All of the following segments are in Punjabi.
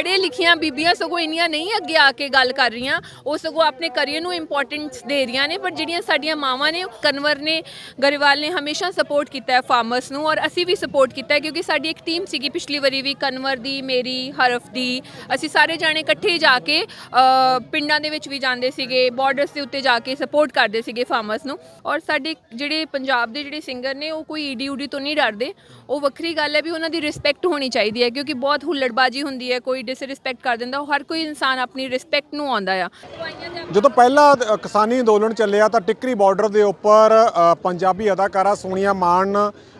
ਪੜ੍ਹੇ ਲਿਖੀਆਂ ਬੀਬੀਆਂ ਸਗੋਂ ਇੰਨੀਆਂ ਨਹੀਂ ਅੱਗੇ ਆ ਕੇ ਗੱਲ ਕਰ ਰਹੀਆਂ, ਉਹ ਸਗੋਂ ਆਪਣੇ ਕਰੀਅਰ ਨੂੰ ਇੰਪੋਰਟੈਂਸ ਦੇ ਰਹੀਆਂ ਨੇ, ਪਰ ਜਿਹੜੀਆਂ ਸਾਡੀਆਂ ਮਾਵਾਂ ਨੇ, ਉਹ ਕਨਵਰ ਨੇ, ਗਰੇਵਾਲ ਨੇ ਹਮੇਸ਼ਾ ਸਪੋਰਟ ਕੀਤਾ ਹੈ ਫਾਰਮਰਸ ਨੂੰ ਔਰ ਅਸੀਂ ਵੀ ਸਪੋਰਟ ਕੀਤਾ ਹੈ ਕਿਉਂਕਿ ਸਾਡੀ ਇੱਕ ਟੀਮ ਸੀਗੀ ਪਿਛਲੀ ਵਾਰੀ ਵੀ, ਕਨਵਰ ਦੀ, ਮੇਰੀ, ਹਰਫ ਦੀ, ਅਸੀਂ ਸਾਰੇ ਜਾਣੇ ਇਕੱਠੇ ਜਾ ਕੇ ਪਿੰਡਾਂ ਦੇ ਵਿੱਚ ਵੀ ਜਾਂਦੇ ਸੀਗੇ ਬਾਰਡਰਸ ਦੇ ਉੱਤੇ ਜਾ ਕੇ ਸਪੋਰਟ ਕਰਦੇ ਸੀਗੇ ਫਾਰਮਰਸ ਨੂੰ ਔਰ ਸਾਡੇ ਜਿਹੜੇ ਪੰਜਾਬ ਦੇ ਜਿਹੜੇ ਸਿੰਗਰ ਨੇ, ਉਹ ਕੋਈ ਈਡੀ ਊਡੀ ਤੋਂ ਨਹੀਂ ਡਰਦੇ, ਉਹ ਵੱਖਰੀ ਗੱਲ ਹੈ ਵੀ ਉਹਨਾਂ ਦੀ ਰਿਸਪੈਕਟ ਹੋਣੀ ਚਾਹੀਦੀ ਹੈ ਕਿਉਂਕਿ ਬਹੁਤ ਹੁੱਲੜਬਾਜੀ ਹੁੰਦੀ ਹੈ, ਕੋਈ ਡਿਸਰਿਸਪੈਕਟ ਕਰ ਦਿੰਦਾ ਉਹ ਹਰ ਕੋਈ ਇਨਸਾਨ ਆਪਣੀ ਰਿਸਪੈਕਟ ਨੂੰ ਆਉਂਦਾ ਆ। ਜਦੋਂ ਪਹਿਲਾ ਅ, ਕਿਸਾਨੀ ਅੰਦੋਲਨ ਚੱਲਿਆ ਤਾਂ ਟਿੱਕਰੀ ਬਾਰਡਰ ਦੇ ਉੱਪਰ ਅ, ਪੰਜਾਬੀ ਅਦਾਕਾਰਾ ਸੋਨੀਆ ਮਾਨ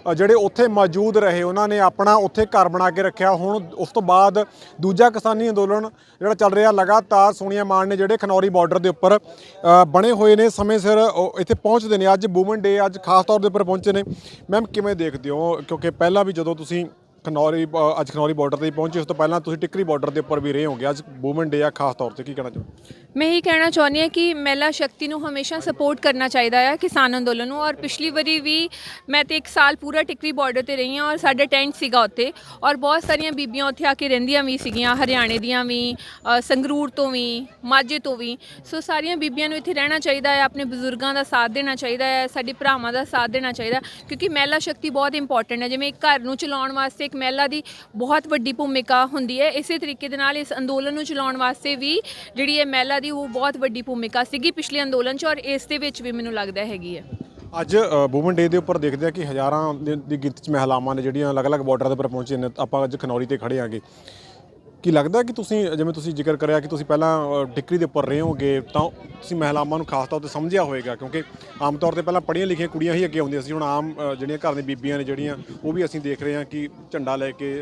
ਅ, ਜਿਹੜੇ ਉੱਥੇ ਮੌਜੂਦ ਰਹੇ ਉਹਨਾਂ ਨੇ ਆਪਣਾ ਉੱਥੇ ਘਰ ਬਣਾ ਕੇ ਰੱਖਿਆ। ਹੁਣ ਉਸ ਤੋਂ ਬਾਅਦ ਦੂਜਾ ਕਿਸਾਨੀ ਅੰਦੋਲਨ ਜਿਹੜਾ ਚੱਲ ਰਿਹਾ ਲਗਾਤਾਰ ਸੋਨੀਆ ਮਾਨ ਨੇ ਜਿਹੜੇ ਖਨੌਰੀ ਬਾਰਡਰ ਦੇ ਉੱਪਰ ਅ, ਬਣੇ ਹੋਏ ਨੇ ਸਮੇਂ ਸਿਰ ਉਹ ਇੱਥੇ ਪਹੁੰਚਦੇ ਨੇ। ਅੱਜ ਵੂਮਨ ਡੇ ਅੱਜ ਖਾਸ ਤੌਰ ਦੇ ਉੱਪਰ ਪਹੁੰਚੇ ਨੇ। ਮੈਮ ਕਿਵੇਂ ਦੇਖਦੇ ਹੋ? ਕਿਉਂਕਿ ਪਹਿਲਾਂ ਵੀ ਜਦੋਂ ਤੁਸੀਂ ਖਨੌਰੀ ਅ, ਅੱਜ ਖਨੌਰੀ ਬਾਰਡਰ ਤੇ ਪਹੁੰਚੇ ਉਸ ਤੋਂ ਪਹਿਲਾਂ ਤੁਸੀਂ ਟਿੱਕਰੀ ਬਾਰਡਰ ਦੇ ਉੱਪਰ ਵੀ ਰਹੇ ਹੋਗੇ। ਅੱਜ ਵੂਮਨ ਡੇ ਆ ਖਾਸ ਤੌਰ ਤੇ ਕੀ ਕਹਿਣਾ ਚਾਹੋ ਮੈਂ ਇਹ ਕਹਿਣਾ ਚਾਹੁੰਦੀ ਹਾਂ ਕਿ ਮਹਿਲਾ ਸ਼ਕਤੀ ਨੂੰ ਹਮੇਸ਼ਾ ਸਪੋਰਟ ਕਰਨਾ ਚਾਹੀਦਾ ਹੈ ਕਿਸਾਨ ਅੰਦੋਲਨ ਨੂੰ। ਔਰ ਪਿਛਲੀ ਵਾਰੀ ਵੀ ਮੈਂ ਤੇ ਇੱਕ ਸਾਲ ਪੂਰਾ ਟਿਕਰੀ ਬਾਰਡਰ ਤੇ ਰਹੀ ਹਾਂ ਔਰ ਸਾਡਾ ਟੈਂਟ ਸੀਗਾ ਉੱਥੇ। ਔਰ ਬਹੁਤ ਸਾਰੀਆਂ ਬੀਬੀਆਂ ਉੱਥੇ ਆ ਕੇ ਰਹਿੰਦੀਆਂ ਵੀ ਸੀਗੀਆਂ ਹਰਿਆਣੇ ਦੀਆਂ ਵੀ ਅ, ਸੰਗਰੂਰ ਤੋਂ ਵੀ ਮਾਝੇ ਤੋਂ ਵੀ। ਸੋ ਸਾਰੀਆਂ ਬੀਬੀਆਂ ਨੂੰ ਇੱਥੇ ਰਹਿਣਾ ਚਾਹੀਦਾ ਹੈ ਆਪਣੇ ਬਜ਼ੁਰਗਾਂ ਦਾ ਸਾਥ ਦੇਣਾ ਚਾਹੀਦਾ ਹੈ ਸਾਡੇ ਭਰਾਵਾਂ ਦਾ ਸਾਥ ਦੇਣਾ ਚਾਹੀਦਾ ਹੈ, ਕਿਉਂਕਿ ਮਹਿਲਾ ਸ਼ਕਤੀ ਬਹੁਤ ਇੰਪੋਰਟੈਂਟ ਹੈ। ਜਿਵੇਂ ਇੱਕ ਘਰ ਨੂੰ ਚਲਾਉਣ ਵਾਸਤੇ ਇੱਕ ਮਹਿਲਾ ਦੀ ਬਹੁਤ ਵੱਡੀ ਭੂਮਿਕਾ ਹੁੰਦੀ ਹੈ। ਇਸੇ ਤਰੀਕੇ ਦੇ ਨਾਲ ਇਸ ਅੰਦੋਲਨ ਨੂੰ ਚਲਾਉਣ ਵਾਸਤੇ ਵੀ ਜਿਹੜੀ ਇਹ ਮਹਿਲਾ ਦੀ ਉਹ ਬਹੁਤ ਵੱਡੀ ਭੂਮਿਕਾ ਸੀਗੀ ਪਿਛਲੇ ਅੰਦੋਲਨ 'ਚ ਔਰ ਇਸ ਦੇ ਵਿੱਚ ਵੀ ਮੈਨੂੰ ਲੱਗਦਾ ਹੈਗੀ ਹੈ। ਅੱਜ ਵੂਮਨ ਡੇ ਦੇ ਉੱਪਰ ਦੇਖਦੇ ਆ ਕਿ ਹਜ਼ਾਰਾਂ ਦੀ ਦੀ ਗਿਣਤੀ ਚ ਮਹਿਲਾਵਾਂ ਨੇ ਜਿਹੜੀਆਂ ਅਲੱਗ-ਅਲੱਗ ਬਾਰਡਰਾਂ ਦੇ ਉੱਪਰ ਪਹੁੰਚੇ ਨੇ। ਆਪਾਂ ਅੱਜ ਖਨੌਰੀ ਤੇ ਖੜੇ ਆਂਗੇ ਕੀ ਲੱਗਦਾ ਕਿ ਤੁਸੀਂ ਜਿਵੇਂ ਤੁਸੀਂ ਜ਼ਿਕਰ ਕਰਿਆ ਕਿ ਤੁਸੀਂ ਪਹਿਲਾਂ ਅ, ਦੇ ਉੱਪਰ ਰਹੇ ਹੋਗੇ ਤਾਂ ਤੁਸੀਂ ਮਹਿਲਾਵਾਂ ਨੂੰ ਖਾਸ ਤੌਰ ਤੇ ਸਮਝਿਆ ਹੋਵੇਗਾ ਕਿਉਂਕਿ ਆਮ ਤੌਰ ਤੇ ਪਹਿਲਾਂ ਪੜ੍ਹੀਆਂ ਲਿਖੀਆਂ ਕੁੜੀਆਂ ਹੀ ਅੱਗੇ ਆਉਂਦੀਆਂ ਸੀ ਹੁਣ ਆਮ ਜਿਹੜੀਆਂ ਘਰ ਦੀਆਂ ਬੀਬੀਆਂ ਨੇ ਜਿਹੜੀਆਂ ਉਹ ਵੀ ਅਸੀਂ ਦੇਖ ਰਹੇ ਹਾਂ ਕਿ ਝੰਡਾ ਲੈ ਕੇ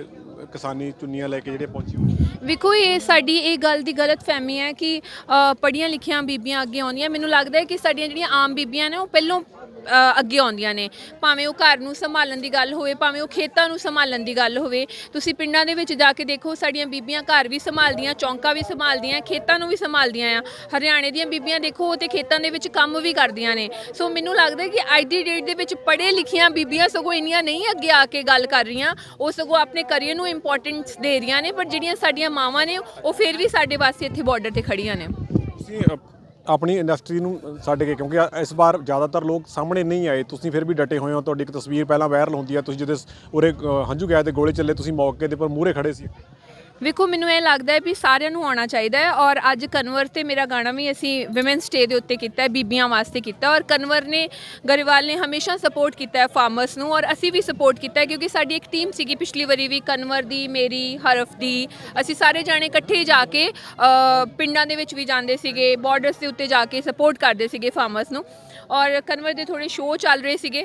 ਕਿਸਾਨੀ ਚੁੰਨੀਆਂ ਲੈ ਕੇ ਜਿਹੜੇ ਪਹੁੰਚੀ ਹੋਈ ਵੇਖੋ ਇਹ ਸਾਡੀ ਇਹ ਗੱਲ ਦੀ ਗਲਤ ਫਹਿਮੀ ਹੈ ਕਿ ਅ, ਪੜ੍ਹੀਆਂ ਲਿਖੀਆਂ ਬੀਬੀਆਂ ਅੱਗੇ ਆਉਂਦੀਆਂ। ਮੈਨੂੰ ਲੱਗਦਾ ਹੈ ਕਿ ਸਾਡੀਆਂ ਜਿਹੜੀਆਂ ਆਮ ਬੀਬੀਆਂ ਨੇ ਉਹ ਪਹਿਲੋਂ ਅ, ਅੱਗੇ ਆਉਂਦੀਆਂ ਨੇ। ਭਾਵੇਂ ਉਹ ਘਰ ਨੂੰ ਸੰਭਾਲਣ ਦੀ ਗੱਲ ਹੋਵੇ ਭਾਵੇਂ ਉਹ ਖੇਤਾਂ ਨੂੰ ਸੰਭਾਲਣ ਦੀ ਗੱਲ ਹੋਵੇ ਤੁਸੀਂ ਪਿੰਡਾਂ ਦੇ ਵਿੱਚ ਜਾ ਕੇ ਦੇਖੋ ਸਾਡੀਆਂ ਬੀਬੀਆਂ ਘਰ ਵੀ ਸੰਭਾਲਦੀਆਂ ਚੌਂਕਾ ਵੀ ਸੰਭਾਲਦੀਆਂ ਖੇਤਾਂ ਨੂੰ ਵੀ ਸੰਭਾਲਦੀਆਂ ਆ। ਹਰਿਆਣੇ ਦੀਆਂ ਬੀਬੀਆਂ ਦੇਖੋ ਉਹ ਤੇ ਖੇਤਾਂ ਦੇ ਵਿੱਚ ਕੰਮ ਵੀ ਕਰਦੀਆਂ ਨੇ। ਸੋ ਮੈਨੂੰ ਲੱਗਦਾ ਹੈ ਕਿ ਅੱਜ ਦੀ ਡੇਟ ਦੇ ਵਿੱਚ ਪੜ੍ਹੇ ਲਿਖੀਆਂ ਬੀਬੀਆਂ ਸਗੋਂ ਇੰਨੀਆਂ ਨਹੀਂ ਅੱਗੇ ਆ ਕੇ ਗੱਲ ਕਰ ਰਹੀਆਂ। ਉਹ ਸਗੋਂ ਆਪਣੇ ਕਰੀਅਰ ਨੂੰ ਇੰਪੋਰਟੈਂਸ ਦੇ ਰਹੀਆਂ ਨੇ ਪਰ ਜਿਹੜੀਆਂ ਸਾਡੀਆਂ ਮਾਵਾਂ ਨੇ ਉਹ ਫਿਰ ਵੀ ਸਾਡੇ ਵਾਸਤੇ ਇੱਥੇ ਬਾਰਡਰ ਤੇ ਖੜੀਆਂ ਨੇ। ਤੁਸੀਂ ਅ, ਆਪਣੀ ਇੰਡਸਟਰੀ ਨੂੰ ਛੱਡ ਕੇ, ਕਿਉਂਕਿ ਇਸ ਵਾਰ ਜ਼ਿਆਦਾਤਰ ਲੋਕ ਸਾਹਮਣੇ ਨਹੀਂ ਆਏ। ਤੁਸੀਂ ਫਿਰ ਵੀ ਡਟੇ ਹੋਏ ਹੋ, ਤੁਹਾਡੀ ਇੱਕ ਤਸਵੀਰ ਪਹਿਲਾਂ ਵਾਇਰਲ ਹੁੰਦੀ ਹੈ ਤੁਸੀਂ ਜਦੋਂ ਉਰੇ ਹੰਝੂ ਗਏ ਤੇ ਗੋਲੇ ਚੱਲੇ, ਤੁਸੀਂ ਮੌਕੇ ਦੇ ਪਰ ਮੂਹਰੇ ਖੜੇ ਸੀ। ਵੇਖੋ ਮੈਨੂੰ ਇਹ ਲੱਗਦਾ ਹੈ ਵੀ ਸਾਰਿਆਂ ਨੂੰ ਆਉਣਾ ਚਾਹੀਦਾ ਹੈ ਔਰ ਅੱਜ ਕਨਵਰ ਤੇ ਮੇਰਾ ਗਾਣਾ ਵੀ ਅਸੀਂ ਵਿਮਨਸ ਡੇ ਦੇ ਉੱਤੇ ਕੀਤਾ ਹੈ ਬੀਬੀਆਂ ਵਾਸਤੇ ਕੀਤਾ ਔਰ ਕਨਵਰ ਨੇ ਗਰੇਵਾਲ ਨੇ ਹਮੇਸ਼ਾ ਸਪੋਰਟ ਕੀਤਾ ਹੈ ਫਾਰਮਰਸ ਨੂੰ ਔਰ ਅਸੀਂ ਵੀ ਸਪੋਰਟ ਕੀਤਾ ਹੈ ਕਿਉਂਕਿ ਸਾਡੀ ਇੱਕ ਟੀਮ ਸੀਗੀ ਪਿਛਲੀ ਵਾਰੀ ਵੀ ਕਨਵਰ ਦੀ ਮੇਰੀ ਹਰਫ ਦੀ ਅਸੀਂ ਸਾਰੇ ਜਾਣੇ ਇਕੱਠੇ ਜਾ ਕੇ ਅ, ਪਿੰਡਾਂ ਦੇ ਵਿੱਚ ਵੀ ਜਾਂਦੇ ਸੀਗੇ ਬਾਰਡਰਸ ਦੇ ਉੱਤੇ ਜਾ ਕੇ ਸਪੋਰਟ ਕਰਦੇ ਸੀਗੇ ਫਾਰਮਰਸ ਨੂੰ ਔਰ ਕਨਵਰ ਦੇ ਥੋੜੇ ਸ਼ੋਅ ਚੱਲ ਰਹੇ ਸੀਗੇ।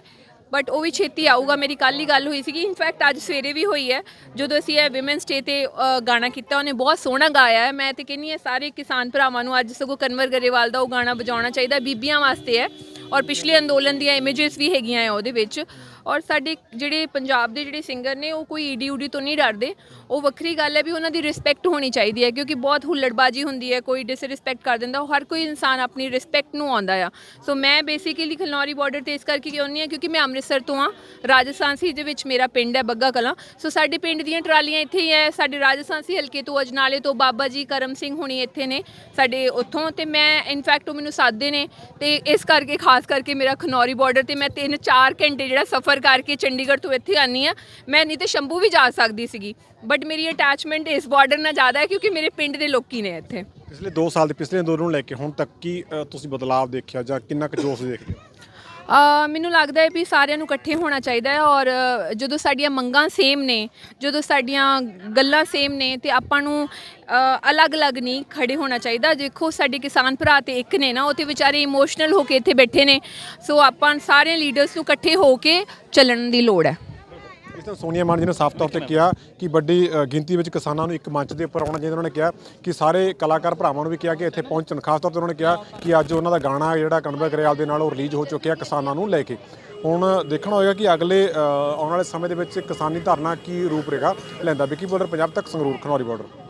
ਬਟ ਉਹ ਵੀ ਛੇਤੀ ਆਊਗਾ ਮੇਰੀ ਕੱਲ ਹੀ ਗੱਲ ਹੋਈ ਸੀਗੀ ਇਨਫੈਕਟ ਅੱਜ ਸਵੇਰੇ ਵੀ ਹੋਈ ਹੈ ਜਦੋਂ ਅਸੀਂ ਇਹ ਵਿਮਨਸ ਡੇ ਤੇ ਅ, ਗਾਣਾ ਕੀਤਾ ਉਹਨੇ ਬਹੁਤ ਸੋਹਣਾ ਗਾਇਆ ਹੈ ਮੈਂ ਤੇ ਕਹਿੰਨੀ ਹਾਂ ਸਾਰੇ ਕਿਸਾਨ ਭਰਾਵਾਂ ਨੂੰ ਅੱਜ ਸਗੋਂ ਕਨਵਰ ਗਰੇਵਾਲ ਦਾ ਉਹ ਗਾਣਾ ਵਜਾਉਣਾ ਚਾਹੀਦਾ ਬੀਬੀਆਂ ਵਾਸਤੇ ਹੈ। ਔਰ ਪਿਛਲੇ ਅੰਦੋਲਨ ਦੀਆਂ ਇਮੇजेस ਵੀ ਹੈਗੀਆਂ ਆ ਉਹਦੇ ਵਿੱਚ। ਔਰ ਸਾਡੇ ਜਿਹੜੇ ਪੰਜਾਬ ਦੇ ਜਿਹੜੇ ਸਿੰਗਰ ਨੇ, ਉਹ ਕੋਈ ਈਡੀ ਊਡੀ ਤੋਂ ਨਹੀਂ ਡਰਦੇ। ਉਹ ਵੱਖਰੀ ਗੱਲ ਹੈ ਵੀ ਉਹਨਾਂ ਦੀ ਰਿਸਪੈਕਟ ਹੋਣੀ ਚਾਹੀਦੀ ਹੈ, ਕਿਉਂਕਿ ਬਹੁਤ ਹੁੱਲੜਬਾਜੀ ਹੁੰਦੀ ਹੈ, ਕੋਈ ਡਿਸਰਿਸਪੈਕਟ ਕਰ ਦਿੰਦਾ ਹਰ ਕੋਈ ਇਨਸਾਨ ਆਪਣੀ ਰਿਸਪੈਕਟ ਨੂੰ ਆਉਂਦਾ ਆ। ਸੋ ਮੈਂ ਬੇਸਿਕਲੀ ਖਲਨੌਰੀ ਬਾਰਡਰ ਤੇ ਇਸ ਕਰਕੇ ਕਿਉਂ ਨਹੀਂ ਹਾਂ, ਕਿਉਂਕਿ ਮੈਂ ਅੰਮ੍ਰਿਤਸਰ ਤੋਂ ਆ ਰਾਜਸਥਾਨ ਸੀ ਦੇ ਵਿੱਚ ਮੇਰਾ ਪਿੰਡ ਹੈ ਬੱਗਾ ਕਲਾਂ। ਸੋ ਸਾਡੇ ਪਿੰਡ ਦੀਆਂ ਟਰਾਲੀਆਂ ਇੱਥੇ ਹੀ ਹੈ, ਸਾਡੇ ਰਾਜਸਥਾਨ ਸੀ, ਹਲਕੇ ਤੋਂ ਅਜਨਾਲੇ ਤੋਂ ਬਾਬਾ ਜੀ ਕਰਮ ਸਿੰਘ ਹੁਣੀ ਇੱਥੇ ਨੇ ਸਾਡੇ ਉੱਥੋਂ। ਤੇ ਮੈਂ ਇਨਫੈਕਟ ਉਹ ਮੈਨੂੰ ਸਾਦੇ ਨੇ। ਤੇ ਇਸ ਕਰਕੇ ਖਾਸ ਕਰਕੇ ਮੇਰਾ ਖਨੌਰੀ ਬਾਰਡਰ ਤੇ ਮੈਂ 3-4 ਘੰਟੇ ਜਿਹੜਾ ਸਫ਼ਰ ਕਰਕੇ ਚੰਡੀਗੜ੍ਹ ਤੋਂ ਇੱਥੇ ਆਨੀ ਆ ਮੈਂ ਨਹੀਂ ਤੇ ਸ਼ੰਭੂ ਵੀ ਜਾ ਸਕਦੀ ਸੀਗੀ। ਬਟ ਮੇਰੀ ਅਟੈਚਮੈਂਟ ਇਸ ਬਾਰਡਰ ਨਾਲ ਜ਼ਿਆਦਾ ਹੈ ਕਿਉਂਕਿ ਮੇਰੇ ਪਿੰਡ ਦੇ ਲੋਕੀ ਨੇ ਇੱਥੇ। ਪਿਛਲੇ 2 ਸਾਲ ਦੇ ਪਿਛਲੇ ਅੰਦੋਲਨ ਨੂੰ ਲੈ ਕੇ ਹੁਣ ਤੱਕ ਕੀ ਅ, ਤੁਸੀਂ ਬਦਲਾਅ ਦੇਖਿਆ ਜਾਂ ਕਿੰਨਾ ਕੁ ਜੋਸ਼ ਦੇਖਦੇ ਹੋ? ਅ, ਮੈਨੂੰ ਲੱਗਦਾ ਹੈ ਵੀ ਸਾਰਿਆਂ ਨੂੰ ਇਕੱਠੇ ਹੋਣਾ ਚਾਹੀਦਾ ਹੈ ਔਰ ਅ, ਜਦੋਂ ਸਾਡੀਆਂ ਮੰਗਾਂ ਸੇਮ ਨੇ ਜਦੋਂ ਸਾਡੀਆਂ ਗੱਲਾਂ ਸੇਮ ਨੇ ਤੇ ਆਪਾਂ ਨੂੰ ਅ, ਅਲੱਗ-ਅਲੱਗ ਨਹੀਂ ਖੜੇ ਹੋਣਾ ਚਾਹੀਦਾ। ਦੇਖੋ ਸਾਡੇ ਕਿਸਾਨ ਭਰਾ ਤੇ ਇੱਕ ਨੇ ਨਾ ਉਹ ਤੇ ਵਿਚਾਰੇ ਇਮੋਸ਼ਨਲ ਹੋ ਕੇ ਇੱਥੇ ਬੈਠੇ ਨੇ। ਸੋ ਆਪਾਂ ਸਾਰੇ ਲੀਡਰਸ ਨੂੰ ਇਕੱਠੇ ਹੋ ਕੇ ਚੱਲਣ ਦੀ ਲੋੜ ਹੈ। ਤਰ੍ਹਾਂ ਸੋਨੀਆ ਮਾਨ ਜੀ ਨੇ ਸਾਫ਼ ਤੌਰ ਤੇ ਕਿਹਾ ਕਿ ਵੱਡੀ ਅ, ਗਿਣਤੀ ਵਿੱਚ ਕਿਸਾਨਾਂ ਨੂੰ ਇੱਕ ਮੰਚ ਦੇ ਉੱਪਰ ਆਉਣਾ ਚਾਹੀਦਾ। ਉਹਨਾਂ ਨੇ ਕਿਹਾ ਕਿ ਸਾਰੇ ਕਲਾਕਾਰ ਭਰਾਵਾਂ ਨੂੰ ਵੀ ਕਿਹਾ ਕਿ ਇੱਥੇ ਪਹੁੰਚਣ। ਖਾਸ ਤੌਰ ਤੇ ਉਹਨਾਂ ਨੇ ਕਿਹਾ ਕਿ ਅੱਜ ਉਹਨਾਂ ਦਾ ਗਾਣਾ ਜਿਹੜਾ ਕਨਵਰ ਗਰੇਵਾਲ ਦੇ ਨਾਲ ਉਹ ਰਿਲੀਜ਼ ਹੋ ਚੁੱਕਿਆ ਕਿਸਾਨਾਂ ਨੂੰ ਲੈ ਕੇ। ਹੁਣ ਦੇਖਣਾ ਹੋਏਗਾ ਕਿ ਅਗਲੇ ਅ, ਆਉਣ ਵਾਲੇ ਸਮੇਂ ਦੇ ਵਿੱਚ ਕਿਸਾਨੀ ਧਰਨਾ ਕੀ ਰੂਪ ਰੇਗਾ ਲੈਂਦਾ। ਵਿੱਕੀ ਬੋਲਰ ਪੰਜਾਬ ਤੱਕ ਸੰਗਰੂਰ ਖਨੌਰੀ ਬਾਰਡਰ।